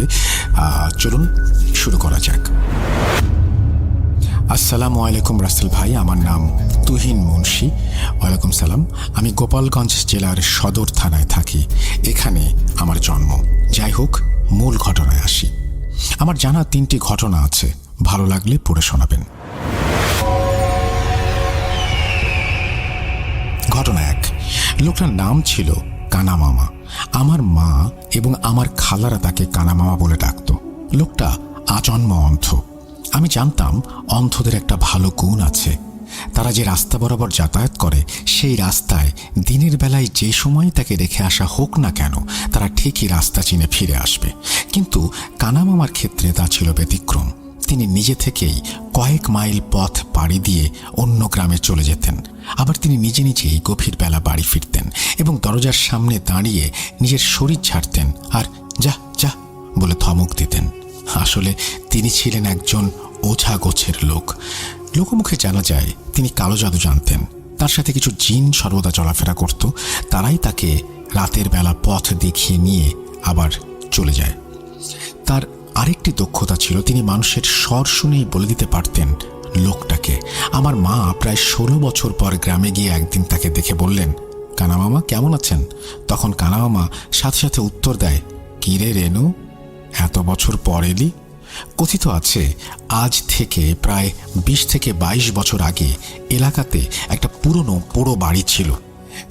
হবে। চলুন শুরু করা যাক। আসসালামু আলাইকুম রাসেল ভাই, আমার নাম তুহিন মুন্সি। ওয়ালাইকুম সালাম। আমি গোপালগঞ্জ জেলার সদর থানায় থাকি। এখানে আমার জন্ম। যাই হোক, মূল ঘটনায় আসি। আমার জানা তিনটি ঘটনা আছে। ভালো লাগলে পড়ে শোনাবেন। ঘটনা এক। লোকটার নাম ছিল কানামামা। আমার মা এবং আমার খালারা তাকে কানামামা বলে ডাকত। লোকটা আজন্ম অন্ধ। আমি জানতাম অন্ধদের একটা ভালো গুণ আছে। তারা যে রাস্তা বরাবর যাতায়াত করে, সেই রাস্তায় দিনের বেলায় যে সময় তাকে রেখে আসা হোক না কেন, তারা ঠিকই রাস্তা চিনে ফিরে আসবে। কিন্তু কানামামার ক্ষেত্রে তা ছিল ব্যতিক্রম। তিনি নিজে থেকেই কয়েক মাইল পথ পাড়ি দিয়ে অন্য গ্রামে চলে যেতেন। আবার তিনি নিজে নিজেই গভীর বেলা বাড়ি ফিরতেন এবং দরজার সামনে দাঁড়িয়ে নিজের শরীর ছাড়তেন আর যা যা বলে ধমক দিতেন। আসলে তিনি ছিলেন একজন ওঝা গোছের লোক। লোকমুখে জানা যায়, তিনি কালো জাদু জানতেন। তার সাথে কিছু জিন সর্বদা চলাফেরা করত। তারাই তাকে রাতের বেলা পথ দেখিয়ে নিয়ে আবার চলে যায়। তার আরেকটি দক্ষতা ছিল, তিনি মানুষের স্বর শুনেই বলে দিতে পারতেন লোকটাকে। আমার মা প্রায় ষোলো বছর পর গ্রামে গিয়ে একদিন তাকে দেখে বললেন কানামামা কেমন আছেন? তখন কানামামা সাথে সাথে উত্তর দেয় কিরে রেনু, এত বছর পর এলি? কথিত আছে, আজ থেকে প্রায় বিশ থেকে বাইশ বছর আগে এলাকাতে একটা পুরনো পোড়ো বাড়ি ছিল।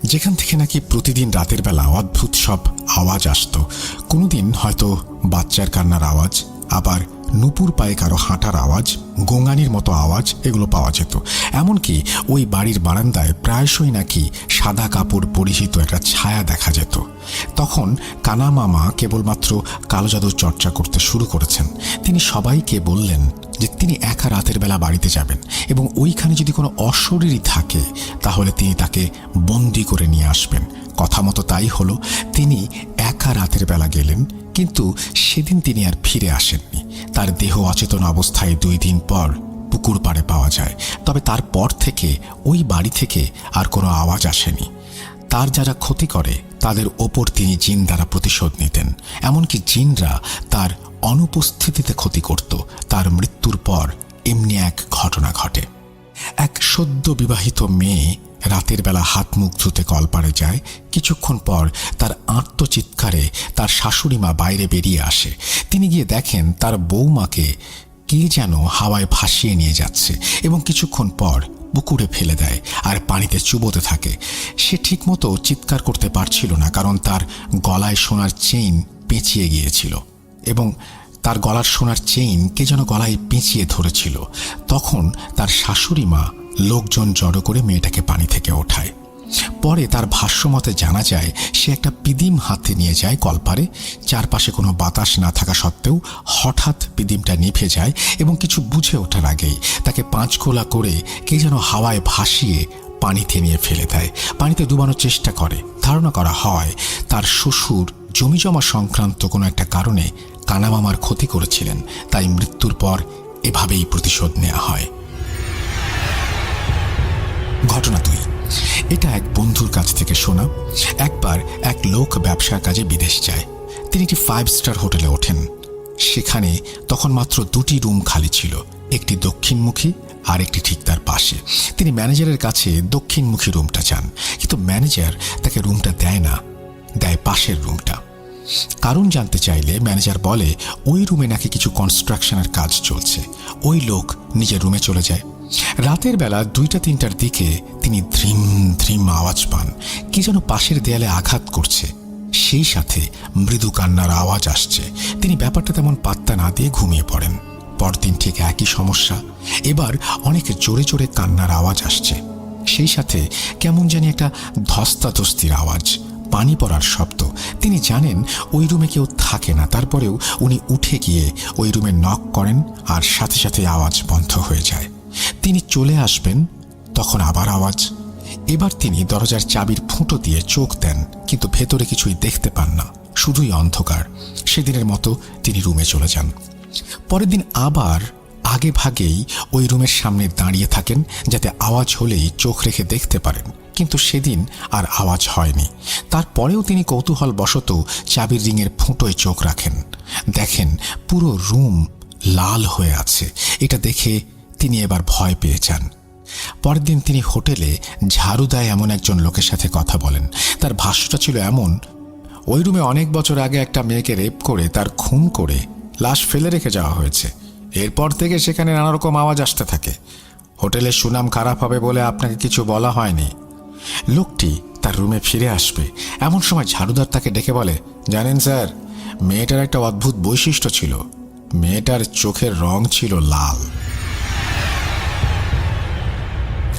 যেখান থেকে নাকি প্রতিদিন রাতের বেলা অদ্ভুত সব আওয়াজ আসতো। কোনোদিন হয়তো বাচ্চার কান্নার আওয়াজ, আবার নুপুর পায়ে কারও হাঁটার আওয়াজ, গোঙানির মতো আওয়াজ এগুলো পাওয়া যেত। এমনকি ওই বাড়ির বারান্দায় প্রায়শই নাকি সাদা কাপড় পরিহিত একটা ছায়া দেখা যেত। তখন কানা মামা কেবলমাত্র কালো জাদুর চর্চা করতে শুরু করেছেন। তিনি সবাইকে বললেন যে তিনি একা রাতের বেলা বাড়িতে যাবেন এবং ওইখানে যদি কোনো অশরীরই থাকে, তাহলে তিনি তাকে বন্দি করে নিয়ে আসবেন। কথা মতো তাই হলো, তিনি একা রাতের বেলা গেলেন, কিন্তু সেদিন তিনি আর ফিরে আসেননি। তার দেহ অচেতন অবস্থায় দুই দিন পর পুকুর পাড়ে পাওয়া যায়। তবে তারপর থেকে ওই বাড়ি থেকে আর কোনো আওয়াজ আসেনি। তার যারা ক্ষতি করে, তাদের ওপর তিনি জিন দ্বারা প্রতিশোধ নিতেন। এমনকি জিনরা তার অনুপস্থিতিতে ক্ষতি করত। তার মৃত্যুর পর এমনি এক ঘটনা ঘটে। এক সদ্য বিবাহিত মেয়ে রাতের বেলা হাত মুখ ধুতে কলপারে যায়। কিছুক্ষণ পর তার আত্মচিৎকারে তার শাশুড়ি মা বাইরে বেরিয়ে আসে। তিনি গিয়ে দেখেন তার বৌমাকে কে যেন হাওয়ায় ভাসিয়ে নিয়ে যাচ্ছে এবং কিছুক্ষণ পর পুকুরে ফেলে দেয় আর পানিতে চুবোতে থাকে। সে ঠিকমতো চিৎকার করতে পারছিল না কারণ তার গলায় সোনার চেইন পেঁচিয়ে গিয়েছিল এবং তার গলার সোনার চেইন কে যেন গলায় পেঁচিয়ে ধরেছিল। তখন তার শাশুড়ি মা লোকজন জড়ো করে মেয়েটাকে পানি থেকে ওঠায়। পরে তার ভাষ্যমতে জানা যায়, সে একটা পিদিম হাতে নিয়ে যায় কলপারে। চারপাশে কোনো বাতাস না থাকা সত্ত্বেও হঠাৎ পিদিমটা নিভে যায় এবং কিছু বুঝে ওঠার আগেই তাকে পাঁচখোলা করে কে যেন হাওয়ায় ভাসিয়ে পানিতে নিয়ে ফেলে দেয়। পানিতে ডুবানোর চেষ্টা করে। ধারণা করা হয়, তার শ্বশুর জমিজমা সংক্রান্ত কোনো একটা কারণে কানামামার ক্ষতি করেছিলেন, তাই মৃত্যুর পর এভাবেই প্রতিশোধ নেওয়া হয়। ঘটনা দুই। এটা এক বন্ধুর কাছ থেকে শোনা। একবার এক লোক ব্যবসার কাজে বিদেশ যায়। তিনি একটি ফাইভ স্টার হোটেলে ওঠেন। সেখানে তখন মাত্র দুটি রুম খালি ছিল। একটি দক্ষিণমুখী আর একটি ঠিক তার পাশে। তিনি ম্যানেজারের কাছে দক্ষিণমুখী রুমটা চান। কিন্তু ম্যানেজার তাকে রুমটা দেয় না। দেয় পাশের রুমটা। কারণ জানতে চাইলে ম্যানেজার বলে, ওই রুমে নাকি কিছু কনস্ট্রাকশনের কাজ চলছে। ওই লোক নিজের রুমে চলে যায়। রাতের বেলা দুইটা, তিনটার দিকে তিনি ধ্রিম ধ্রিম আওয়াজ পান। কি যেন পাশের দেয়ালে আঘাত করছে। সেই সাথে মৃদু কান্নার আওয়াজ আসছে। তিনি ব্যাপারটা তেমন পাত্তা না দিয়ে ঘুমিয়ে পড়েন। পরদিন ঠিক একই সমস্যা। এবার অনেক জোরে জোরে কান্নার আওয়াজ আসছে। সেই সাথে কেমন জানি একটা ধস্তাধস্তির আওয়াজ, পানি পড়ার শব্দ। তিনি জানেন ওই রুমে কেউ থাকে না। তারপরেও উনি উঠে গিয়ে ওই রুমে নক করেন আর সাথে সাথে আওয়াজ বন্ধ হয়ে যায়। তিনি চলে আসবেন, তখন আবার আওয়াজ। এবার তিনি দরজার চাবির ফুঁটো দিয়ে চোখ দেন, কিন্তু ভেতরে কিছুই দেখতে পান না, শুধুই অন্ধকার। সেদিনের মতো তিনি রুমে চলে যান। পরের দিন আবার আগে ভাগেই ওই রুমের সামনে দাঁড়িয়ে থাকেন, যাতে আওয়াজ হলেই চোখ রেখে দেখতে পারেন। কিন্তু সেদিন আর আওয়াজ হয়নি। তারপরেও তিনি কৌতূহল বশত চাবির রিংয়ের ফুঁটোয় চোখ রাখেন। দেখেন পুরো রুম লাল হয়ে আছে। এটা দেখে তিনি এবার ভয় পেয়ে যান। পরের দিন তিনি হোটেলে ঝাড়ু দেয় এমন একজন লোকের সাথে কথা বলেন। তার ভাষ্যটা ছিল এমন, ওই রুমে অনেক বছর আগে একটা মেয়েকে রেপ করে তার খুন করে লাশ ফেলে রেখে যাওয়া হয়েছে। এরপর থেকে সেখানে নানা রকম আওয়াজ আসতে থাকে। হোটেলের সুনাম খারাপ হবে বলে আপনাকে কিছু বলা হয়নি। লোকটি তার রুমে ফিরে আসবে। এমন সময় ঝাড়ুদার তাকে ডেকে বলে, জানেন স্যার, মেয়েটার একটা অদ্ভুত বৈশিষ্ট্য ছিল। মেয়েটার চোখের রং ছিল লাল।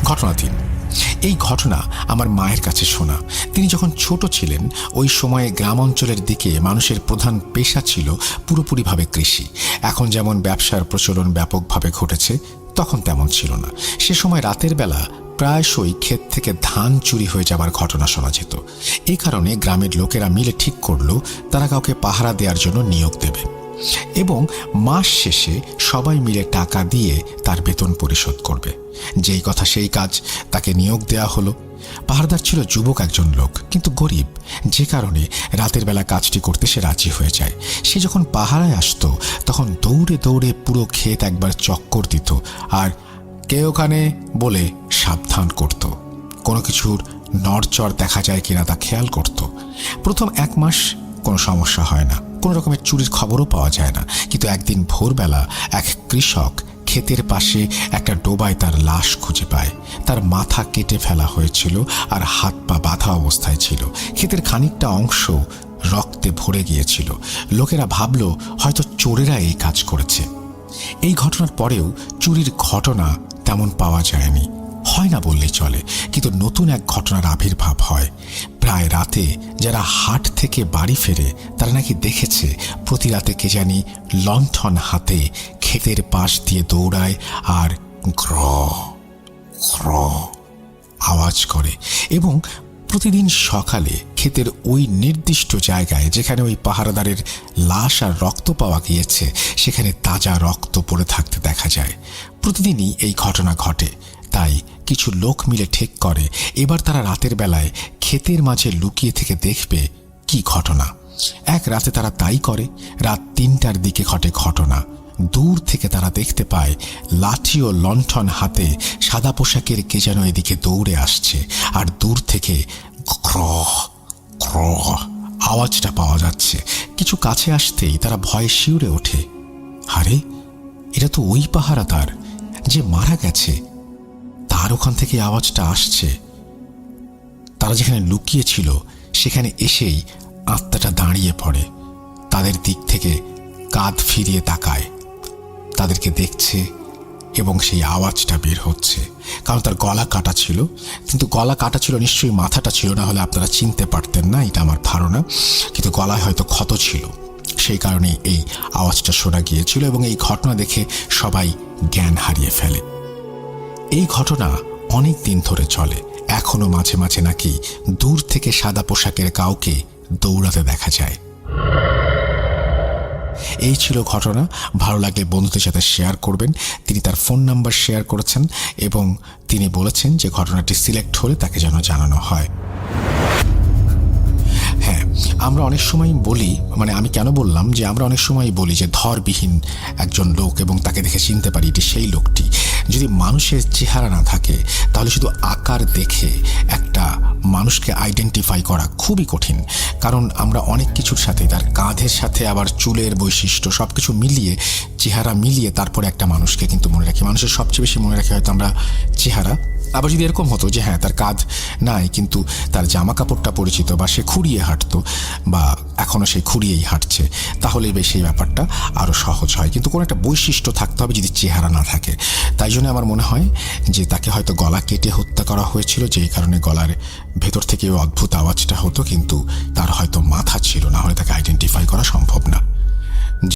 ঘটনা তিন এই ঘটনা আমার মায়ের কাছে শোনা। তিনি যখন ছোট ছিলেন, ওই সময়ে গ্রাম অঞ্চলের দিকে মানুষের প্রধান পেশা ছিল পুরোপুরিভাবে কৃষি। এখন যেমন ব্যবসার প্রচলন ব্যাপকভাবে ঘটেছে, তখন তেমন ছিল না। সে সময় রাতের বেলা প্রায়শই ক্ষেত থেকে ধান চুরি হয়ে যাবার ঘটনা শোনা যেত। এই কারণে গ্রামের লোকেরা মিলে ঠিক করল, তারা কাউকে পাহারা দেওয়ার জন্য নিয়োগ দেবে। এবং মাস শেষে সবাই মিলে টাকা দিয়ে তার বেতন পরিশোধ করবে। যেই কথা সেই কাজ তাকে নিয়োগ দেওয়া হলো। পাহাড়দার ছিল যুবক একজন লোক, কিন্তু গরিব। যে কারণে রাতের বেলা কাজটি করতে সে রাজি হয়ে যায়। সে যখন পাহারায় আসতো, তখন দৌড়ে দৌড়ে পুরো ক্ষেত একবার চক্কর দিত আর কে ওখানে বলে সাবধান করত। কোনো কিছুর নড়চড় দেখা যায় কিনা তা খেয়াল করত। প্রথম এক মাস কোনো সমস্যা হয় না। কোনো রকমের চুরির খবরও পাওয়া যায় না। কিন্তু একদিন ভোরবেলা এক কৃষক ক্ষেতের পাশে একটা ডোবায় তার লাশ খুঁজে পায়। তার মাথা কেটে ফেলা হয়েছিল আর হাত পা বাঁধা অবস্থায় ছিল। ক্ষেতের খানিকটা অংশ রক্তে ভরে গিয়েছিল। লোকেরা ভাবল, হয়তো চোরেরা এই কাজ করেছে। এই ঘটনার পরেও চুরির ঘটনা তেমন পাওয়া যায়নি। হয় না বললেই চলে, কিন্তু নতুন এক ঘটনার আবির্ভাব হয়। প্রায় রাতে যারা হাট থেকে বাড়ি ফেরে, তারা নাকি দেখেছে প্রতি রাতে কে জানি লণ্ঠন হাতে ক্ষেতের পাশ দিয়ে দৌড়ায় আর গ্র গ্র আওয়াজ করে এবং প্রতিদিন সকালে ক্ষেতের ওই নির্দিষ্ট জায়গায়, যেখানে ওই পাহারাদারের লাশ আর রক্ত পাওয়া গিয়েছে, সেখানে তাজা রক্ত পড়ে থাকতে দেখা যায়। প্রতিদিনই এই ঘটনা ঘটে। তাই কিছু লোক মিলে ঠিক করে। এবার তারা রাতের বেলায় ক্ষেতের মাঝে লুকিয়ে থেকে দেখবে কি ঘটনা। এক রাতে তারা তাই করে, রাত তিনটার দিকে ঘটে ঘটনা। দূর থেকে তারা দেখতে পায়, লাঠি ও লণ্ঠন হাতে সাদা পোশাকের কে যেন এদিকে দৌড়ে আসছে। আর দূর থেকে ক্র ক্র আওয়াজটা পাওয়া যাচ্ছে। কিছু কাছে আসতেই তারা ভয়ে শিউরে ওঠে। আরে, এটা তো ওই পাহারাদার যে মারা গেছে। তার ওখান থেকে আওয়াজটা আসছে। তারা যেখানে লুকিয়ে ছিল, সেখানে এসেই আত্মাটা দাঁড়িয়ে পড়ে। তাদের দিক থেকে কাঁধ ফিরিয়ে তাকায়। তাদেরকে দেখছে এবং সেই আওয়াজটা বের হচ্ছে। কারণ তার গলা কাটা ছিল। কিন্তু গলা কাটা ছিল, নিশ্চয়ই মাথাটা ছিল, না হলে আপনারা চিনতে পারতেন না, এটা আমার ধারণা। কিন্তু গলায় হয়তো ক্ষত ছিল। সেই কারণে এই আওয়াজটা শোনা গিয়েছিল এবং এই ঘটনা দেখে সবাই জ্ঞান হারিয়ে ফেলে। এই ঘটনা অনেক দিন ধরে চলে। এখনও মাঝে মাঝে নাকি দূর থেকে সাদা পোশাকের কাউকে দৌড়াতে দেখা যায়। এই ছিল ঘটনা। ভালো লাগলে বন্ধুদের সাথে শেয়ার করবেন। তিনি তার ফোন নাম্বার শেয়ার করেছেন এবং তিনি বলেছেন যে ঘটনাটি সিলেক্ট হলে তাকে যেন জানানো হ্যাঁ। আমরা অনেক সময় বলি মানে আমি কেন বললাম যে আমরা অনেক সময় বলি যে ধরবিহীন একজন লোক এবং তাকে দেখে চিনতে পারি এটি সেই লোকটি যদি মানুষের চেহারা না থাকে, তাহলে শুধু আকার দেখে একটা মানুষকে আইডেন্টিফাই করা খুবই কঠিন। কারণ আমরা অনেক কিছুর সাথে, তার কাঁধের সাথে, আবার চুলের বৈশিষ্ট্য সব কিছু মিলিয়ে, চেহারা মিলিয়ে তারপরে একটা মানুষকে কিন্তু মনে রাখি। মানুষের সবচেয়ে বেশি মনে রাখি হয়তো আমরা চেহারা আবার যদি এরকম হতো যে হ্যাঁ তার কাঁধ নাই, কিন্তু তার জামা কাপড়টা পরিচিত বা সে খুঁড়িয়ে হাঁটতো বা এখনও সে খুঁড়িয়েই হাঁটছে, তাহলে বেশ এই ব্যাপারটা আরও সহজ হয়। কিন্তু কোনো একটা বৈশিষ্ট্য থাকতে হবে যদি চেহারা না থাকে। তাই জন্য আমার মনে হয় যে তাকে হয়তো গলা কেটে হত্যা করা হয়েছিল যেই কারণে গলার ভেতর থেকে অদ্ভুত আওয়াজটা হতো, কিন্তু তার হয়তো মাথা ছিল না হলে তাকে আইডেন্টিফাই করা সম্ভব না।